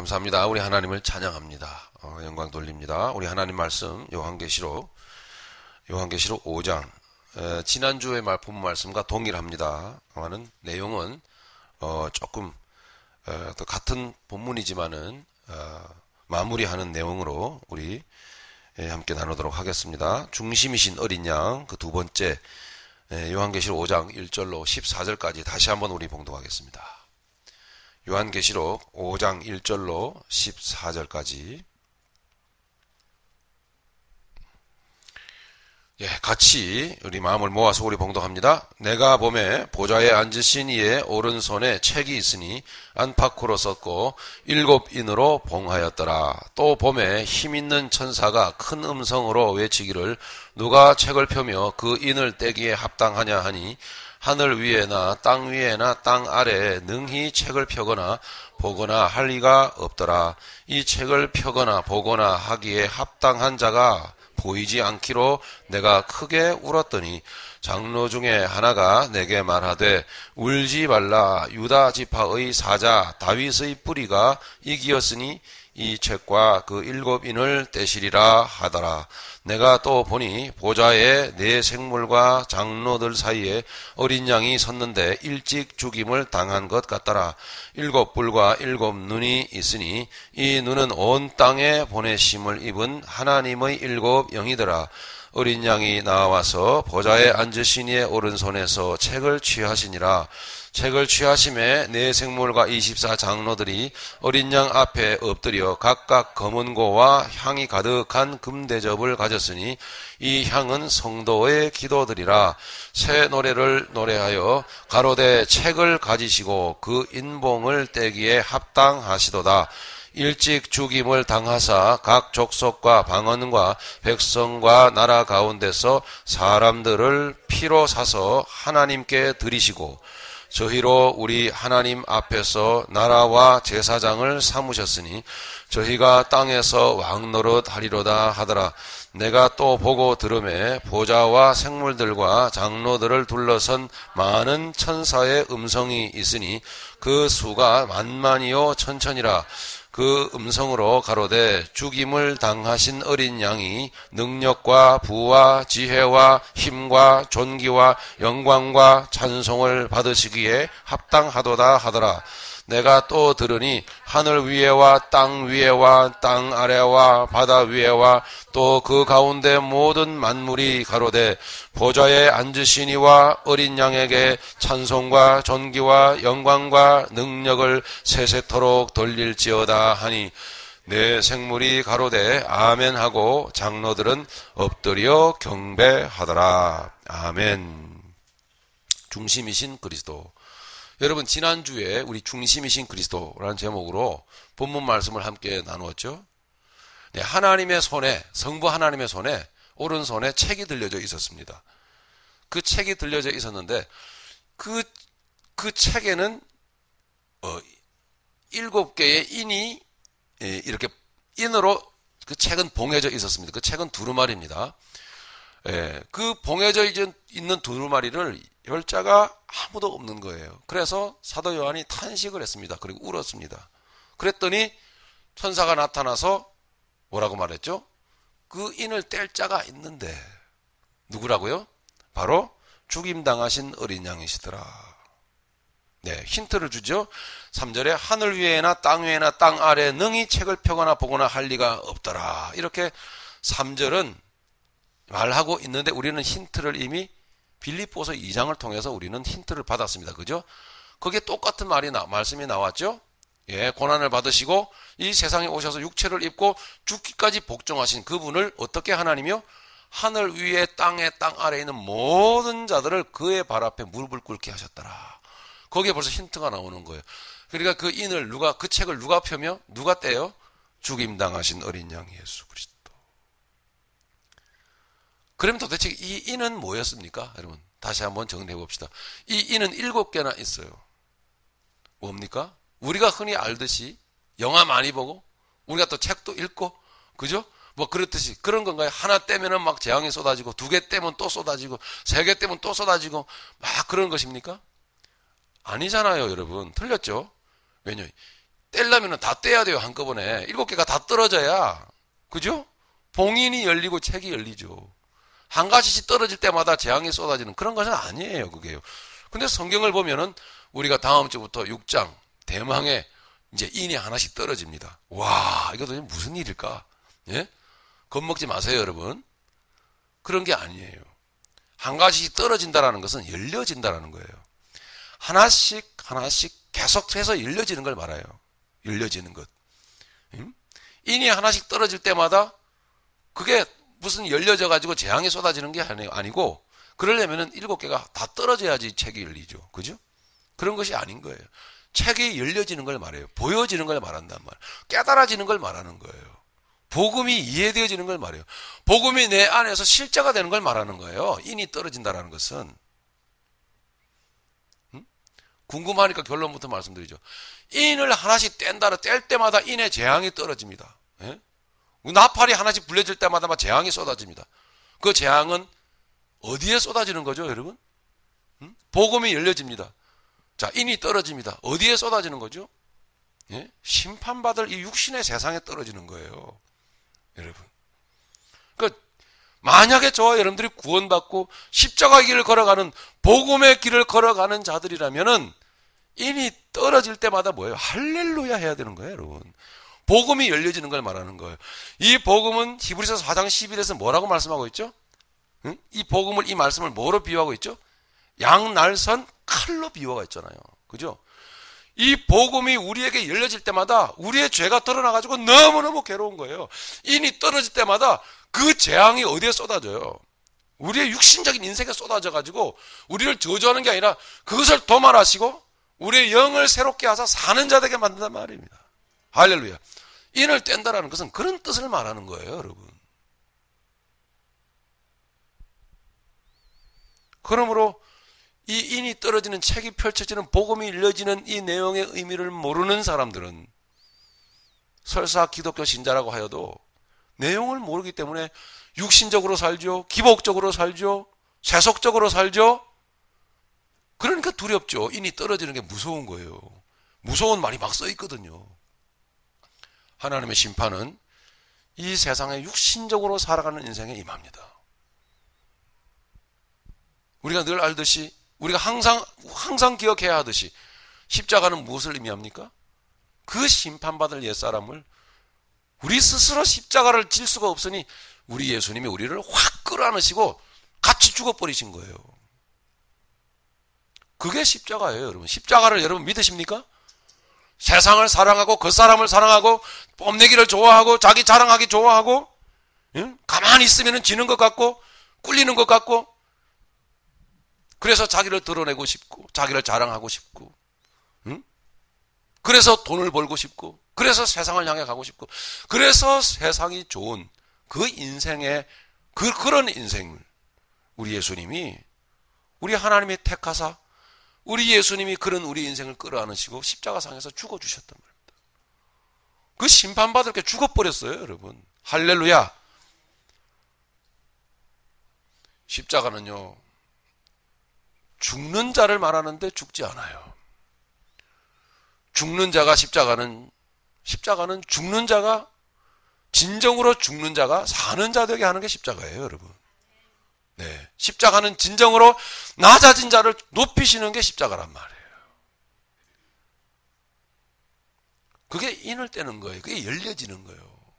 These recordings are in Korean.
감사합니다. 우리 하나님을 찬양합니다. 어, 영광 돌립니다. 우리 하나님 말씀 요한계시록 요한계시록 5장 에, 지난주의 말품 말씀과 동일합니다. 하는 내용은 어, 조금 어, 같은 본문이지만은 어, 마무리하는 내용으로 우리 예, 함께 나누도록 하겠습니다. 중심이신 어린 양 그 두 번째 예, 요한계시록 5장 1절로 14절까지 다시 한번 우리 봉독하겠습니다. 요한계시록 5장 1절로 14절까지 예, 같이 우리 마음을 모아서 우리 봉독합니다. 내가 봄에 보좌에 앉으신 이의 오른손에 책이 있으니 안팎으로 썼고 일곱 인으로 봉하였더라. 또 봄에 힘 있는 천사가 큰 음성으로 외치기를 누가 책을 펴며 그 인을 떼기에 합당하냐 하니 하늘 위에나 땅 위에나 땅 아래에 능히 책을 펴거나 보거나 할 리가 없더라. 이 책을 펴거나 보거나 하기에 합당한 자가 보이지 않기로 내가 크게 울었더니 장로 중에 하나가 내게 말하되 울지 말라 유다 지파의 사자 다윗의 뿌리가 이기었으니 이 책과 그 일곱 인을 떼시리라 하더라. 내가 또 보니 보좌에 네 생물과 장로들 사이에 어린 양이 섰는데 일찍 죽임을 당한 것 같더라. 일곱 뿔과 일곱 눈이 있으니 이 눈은 온 땅에 보내심을 입은 하나님의 일곱 영이더라. 어린 양이 나와서 보좌에 앉으신 이의 오른손에서 책을 취하시니라. 책을 취하심에 네 생물과 24 장로들이 어린 양 앞에 엎드려 각각 검은 고와 향이 가득한 금대접을 가졌으니 이 향은 성도의 기도들이라 새 노래를 노래하여 가로되 책을 가지시고 그 인봉을 떼기에 합당하시도다. 일찍 죽임을 당하사 각 족속과 방언과 백성과 나라 가운데서 사람들을 피로 사서 하나님께 드리시고 저희로 우리 하나님 앞에서 나라와 제사장을 삼으셨으니 저희가 땅에서 왕노릇 하리로다 하더라. 내가 또 보고 들음에 보좌와 생물들과 장로들을 둘러선 많은 천사의 음성이 있으니 그 수가 만만이요 천천이라. 그 음성으로 가로되 죽임을 당하신 어린 양이 능력과 부와 지혜와 힘과 존귀와 영광과 찬송을 받으시기에 합당하도다 하더라. 내가 또 들으니 하늘 위에와 땅 위에와 땅 아래와 바다 위에와 또 그 가운데 모든 만물이 가로되 보좌에 앉으신 이와 어린 양에게 찬송과 존귀와 영광과 능력을 세세토록 돌릴지어다 하니 내 생물이 가로되 아멘 하고 장로들은 엎드려 경배하더라. 아멘. 중심이신 그리스도. 여러분 지난주에 우리 중심이신 그리스도라는 제목으로 본문 말씀을 함께 나누었죠. 네, 하나님의 손에 성부 하나님의 손에 오른손에 책이 들려져 있었습니다. 그 책이 들려져 있었는데 그그 그 책에는 어, 일곱 개의 인이 예, 이렇게 인으로 그 책은 봉해져 있었습니다. 그 책은 두루마리입니다. 예, 그 봉해져 있는 두루마리를 열자가 아무도 없는 거예요. 그래서 사도 요한이 탄식을 했습니다. 그리고 울었습니다. 그랬더니 천사가 나타나서 뭐라고 말했죠? 그 인을 뗄 자가 있는데 누구라고요? 바로 죽임당하신 어린 양이시더라. 네, 힌트를 주죠. 3절에 하늘 위에나 땅 위에나 땅 아래 능히 책을 펴거나 보거나 할 리가 없더라. 이렇게 3절은 말하고 있는데 우리는 힌트를 이미 빌립보서 2장을 통해서 우리는 힌트를 받았습니다. 그죠? 거기에 똑같은 말이 나, 말씀이 나왔죠? 예, 고난을 받으시고 이 세상에 오셔서 육체를 입고 죽기까지 복종하신 그분을 어떻게 하나님이요? 하늘 위에 땅에 땅 아래에 있는 모든 자들을 그의 발 앞에 무릎을 꿇게 하셨더라. 거기에 벌써 힌트가 나오는 거예요. 그러니까 그 인을 누가 그 책을 누가 펴며 누가 떼요? 죽임 당하신 어린 양 예수 그리스도. 그러면 도대체 이 인은 뭐였습니까? 여러분, 다시 한번 정리해 봅시다. 이 인은 일곱 개나 있어요. 뭡니까? 우리가 흔히 알듯이 영화 많이 보고, 우리가 또 책도 읽고, 그죠? 뭐 그렇듯이 그런 건가요? 하나 떼면은 막 재앙이 쏟아지고, 두 개 떼면 또 쏟아지고, 세 개 떼면 또 쏟아지고, 막 그런 것입니까? 아니잖아요, 여러분. 틀렸죠? 왜냐? 떼려면 다 떼야 돼요, 한꺼번에. 일곱 개가 다 떨어져야. 그죠? 봉인이 열리고 책이 열리죠. 한 가지씩 떨어질 때마다 재앙이 쏟아지는 그런 것은 아니에요, 그게요. 근데 성경을 보면은 우리가 다음 주부터 6장 대망의 이제 인이 하나씩 떨어집니다. 와, 이거 도대체 무슨 일일까? 예? 겁먹지 마세요, 여러분. 그런 게 아니에요. 한 가지씩 떨어진다라는 것은 열려진다라는 거예요. 하나씩 하나씩 계속해서 열려지는 걸 말해요. 열려지는 것. 인이 하나씩 떨어질 때마다 그게 무슨 열려져 가지고 재앙이 쏟아지는 게 아니고 그러려면은 일곱 개가 다 떨어져야지 책이 열리죠. 그죠? 그런 것이 아닌 거예요. 책이 열려지는 걸 말해요. 보여지는 걸 말한단 말이에요. 깨달아지는 걸 말하는 거예요. 복음이 이해되어지는 걸 말해요. 복음이 내 안에서 실제가 되는 걸 말하는 거예요. 인이 떨어진다라는 것은. 음? 궁금하니까 결론부터 말씀드리죠. 인을 하나씩 뗀다라 뗄 때마다 인의 재앙이 떨어집니다. 예? 나팔이 하나씩 불려질 때마다 막 재앙이 쏟아집니다. 그 재앙은 어디에 쏟아지는 거죠, 여러분? 음? 복음이 열려집니다. 자, 인이 떨어집니다. 어디에 쏟아지는 거죠? 예? 심판받을 이 육신의 세상에 떨어지는 거예요. 여러분. 그 만약에 저와 여러분들이 구원받고 십자가 길을 걸어가는 복음의 길을 걸어가는 자들이라면은 인이 떨어질 때마다 뭐예요? 할렐루야 해야 되는 거예요, 여러분. 복음이 열려지는 걸 말하는 거예요. 이 복음은 히브리서 4장 11에서 뭐라고 말씀하고 있죠? 응? 이 복음을 이 말씀을 뭐로 비유하고 있죠? 양날선 칼로 비유가 있잖아요. 그죠? 이 복음이 우리에게 열려질 때마다 우리의 죄가 드러나가지고 너무너무 괴로운 거예요. 인이 떨어질 때마다 그 재앙이 어디에 쏟아져요? 우리의 육신적인 인생에 쏟아져가지고 우리를 저주하는 게 아니라 그것을 도말하시고 우리의 영을 새롭게 하사 사는 자 되게 만든단 말입니다. 할렐루야. 인을 뗀다라는 것은 그런 뜻을 말하는 거예요, 여러분. 그러므로 이 인이 떨어지는 책이 펼쳐지는 복음이 일려지는 이 내용의 의미를 모르는 사람들은 설사 기독교 신자라고 하여도 내용을 모르기 때문에 육신적으로 살죠. 기복적으로 살죠. 세속적으로 살죠. 그러니까 두렵죠. 인이 떨어지는 게 무서운 거예요. 무서운 말이 막 써 있거든요. 하나님의 심판은 이 세상에 육신적으로 살아가는 인생에 임합니다. 우리가 늘 알듯이 우리가 항상 항상 기억해야 하듯이 십자가는 무엇을 의미합니까? 그 심판받을 옛사람을 우리 스스로 십자가를 질 수가 없으니 우리 예수님이 우리를 확 끌어안으시고 같이 죽어버리신 거예요. 그게 십자가예요, 여러분. 십자가를 여러분 믿으십니까? 세상을 사랑하고 그 사람을 사랑하고 뽐내기를 좋아하고 자기 자랑하기 좋아하고 응? 가만히 있으면 지는 것 같고 꿀리는 것 같고 그래서 자기를 드러내고 싶고 자기를 자랑하고 싶고 응? 그래서 돈을 벌고 싶고 그래서 세상을 향해 가고 싶고 그래서 세상이 좋은 그 인생의 그 그런 인생을 우리 예수님이 우리 하나님의 택하사 우리 예수님이 그런 우리 인생을 끌어안으시고 십자가상에서 죽어주셨단 말입니다. 그 심판받을 게 죽어버렸어요, 여러분. 할렐루야. 십자가는요, 죽는 자를 말하는데 죽지 않아요. 죽는 자가 십자가는, 십자가는 죽는 자가, 진정으로 죽는 자가 사는 자 되게 하는 게 십자가예요, 여러분. 네. 십자가는 진정으로 낮아진 자를 높이시는 게 십자가란 말이에요. 그게 인을 떼는 거예요. 그게 열려지는 거예요.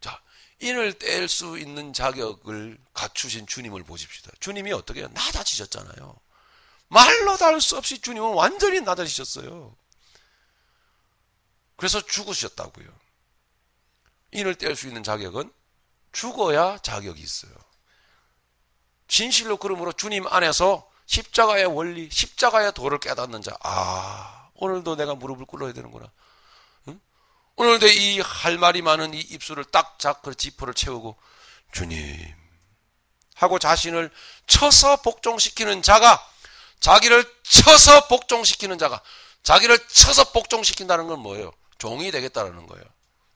자, 인을 뗄 수 있는 자격을 갖추신 주님을 보십시다. 주님이 어떻게 해요? 낮아지셨잖아요. 말로 다할수 없이 주님은 완전히 낮아지셨어요. 그래서 죽으셨다고요. 인을 뗄 수 있는 자격은 죽어야 자격이 있어요. 진실로 그러므로 주님 안에서 십자가의 원리, 십자가의 도를 깨닫는 자. 아, 오늘도 내가 무릎을 꿇어야 되는구나. 응? 오늘도 이 할 말이 많은 이 입술을 딱작 그 지퍼를 채우고 주님 하고 자신을 쳐서 복종시키는 자가 자기를 쳐서 복종시키는 자가 자기를 쳐서 복종시킨다는 건 뭐예요? 종이 되겠다는 거예요.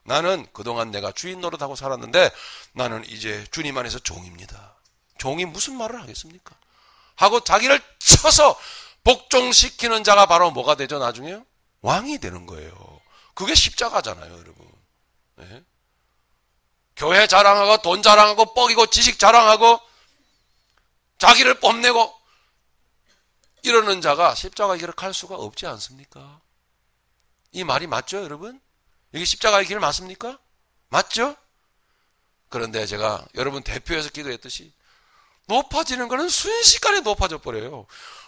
나는 그동안 내가 주인 노릇하고 살았는데 나는 이제 주님 안에서 종입니다. 종이 무슨 말을 하겠습니까? 하고 자기를 쳐서 복종시키는 자가 바로 뭐가 되죠, 나중에요? 왕이 되는 거예요. 그게 십자가잖아요, 여러분. 네? 교회 자랑하고 돈 자랑하고 뻑이고 지식 자랑하고 자기를 뽐내고 이러는 자가 십자가의 길을 갈 수가 없지 않습니까? 이 말이 맞죠, 여러분? 이게 십자가의 길 맞습니까? 맞죠? 그런데 제가 여러분 대표해서 기도했듯이 높아지는 것은 순식간에 높아져 버려요.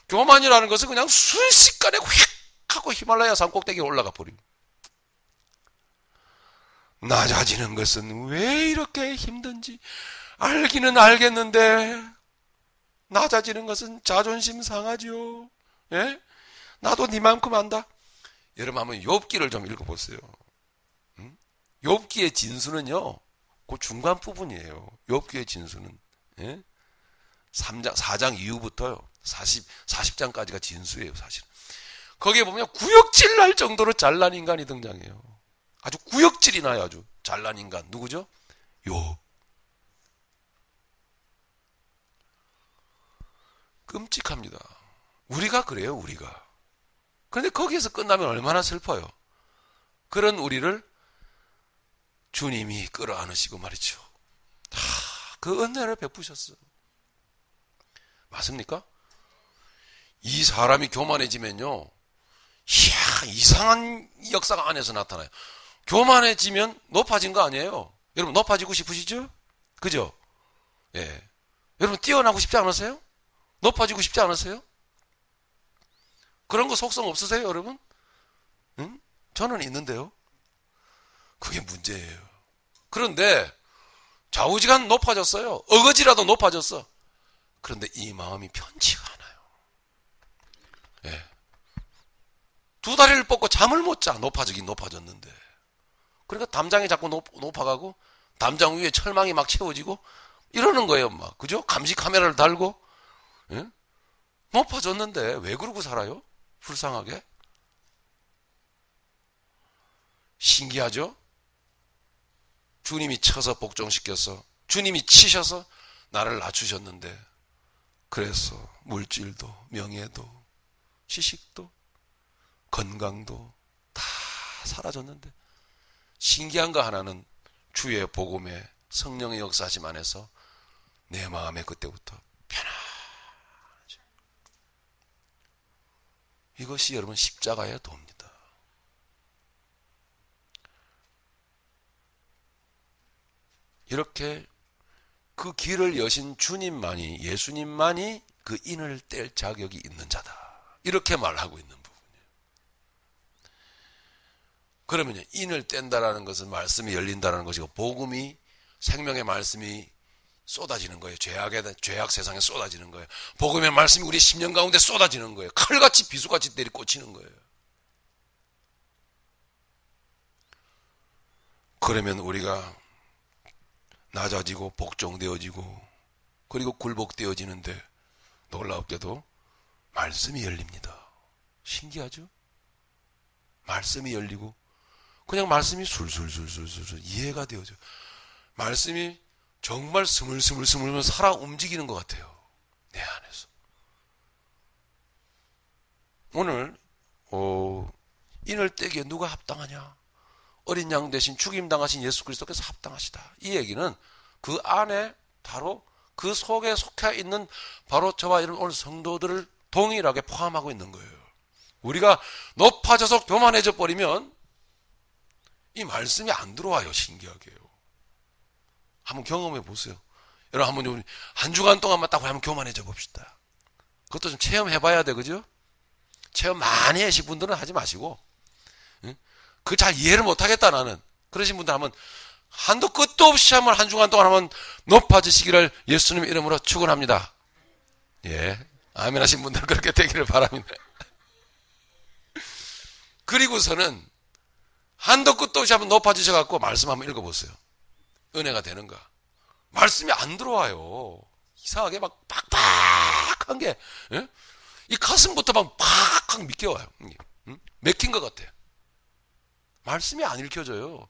교만이라는 것은 그냥 순식간에 휙 하고 히말라야 산 꼭대기에 올라가 버립니다. 낮아지는 것은 왜 이렇게 힘든지 알기는 알겠는데 낮아지는 것은 자존심 상하지요. 예? 나도 니만큼 안다. 여러분 한번 욥기를 좀 읽어보세요. 음? 욥기의 진수는요. 그 중간 부분이에요. 욥기의 진수는 예? 3장 4장 이후부터요. 40 40장까지가 진수예요, 사실. 거기에 보면 구역질 날 정도로 잘난 인간이 등장해요. 아주 구역질이 나요, 아주. 잘난 인간. 누구죠? 요. 끔찍합니다. 우리가 그래요, 우리가. 그런데 거기에서 끝나면 얼마나 슬퍼요. 그런 우리를 주님이 끌어안으시고 말이죠. 다그 은혜를 베푸셨어. 맞습니까? 이 사람이 교만해지면요. 이야, 이상한 역사가 안에서 나타나요. 교만해지면 높아진 거 아니에요? 여러분, 높아지고 싶으시죠? 그죠? 예. 여러분, 뛰어나고 싶지 않으세요? 높아지고 싶지 않으세요? 그런 거 속성 없으세요, 여러분? 응? 저는 있는데요. 그게 문제예요. 그런데 좌우지간 높아졌어요. 어거지라도 높아졌어. 그런데 이 마음이 편치가 않아요. 예. 두 다리를 뻗고 잠을 못 자. 높아지긴 높아졌는데. 그러니까 담장이 자꾸 높, 높아가고 담장 위에 철망이 막 채워지고 이러는 거예요, 막. 그죠? 감시 카메라를 달고. 예? 높아졌는데 왜 그러고 살아요? 불쌍하게? 신기하죠? 주님이 쳐서 복종시켜서 주님이 치셔서 나를 낮추셨는데 그래서 물질도 명예도 시식도 건강도 다 사라졌는데 신기한 거 하나는 주의 복음에 성령의 역사심 안에서 내 마음에 그때부터 편안하죠. 이것이 여러분 십자가의 도입니다. 이렇게 그 길을 여신 주님만이 예수님만이 그 인을 뗄 자격이 있는 자다. 이렇게 말하고 있는 부분이에요. 그러면요, 인을 뗀다라는 것은 말씀이 열린다라는 것이고 복음이 생명의 말씀이 쏟아지는 거예요. 죄악에 죄악 세상에 쏟아지는 거예요. 복음의 말씀이 우리 심령 가운데 쏟아지는 거예요. 칼같이 비수같이 내리 꽂히는 거예요. 그러면 우리가 낮아지고 복종되어지고 그리고 굴복되어지는데 놀랍게도 말씀이 열립니다. 신기하죠? 말씀이 열리고 그냥 말씀이 술술술술술 이해가 되어져. 말씀이 정말 스물스물스물 살아 움직이는 것 같아요. 내 안에서. 오늘 어, 인을 떼기에 누가 합당하냐? 어린 양 대신 죽임 당하신 예수 그리스도께서 합당하시다. 이 얘기는 그 안에 바로 그 속에 속해 있는 바로 저와 이런 오늘 성도들을 동일하게 포함하고 있는 거예요. 우리가 높아져서 교만해져 버리면 이 말씀이 안 들어와요, 신기하게요. 한번 경험해 보세요. 여러분 한번 한 주간 동안만 딱 한번 교만해져 봅시다. 그것도 좀 체험해 봐야 돼, 그죠? 체험 많이 하신 분들은 하지 마시고 그 잘 이해를 못하겠다 나는. 그러신 분들 한번 한도 끝도 없이 한번 한 주간 동안 한번 높아지시기를 예수님 이름으로 축원합니다. 예. 아멘 하신 분들 그렇게 되기를 바랍니다. 그리고서는 한도 끝도 없이 한번 높아지셔 갖고 말씀 한번 읽어보세요. 은혜가 되는가. 말씀이 안 들어와요. 이상하게 막 팍팍한 게, 예? 이 가슴부터 막 팍팍 믿겨와요. 응? 맥힌 것 같아요. 말씀이 안 읽혀져요.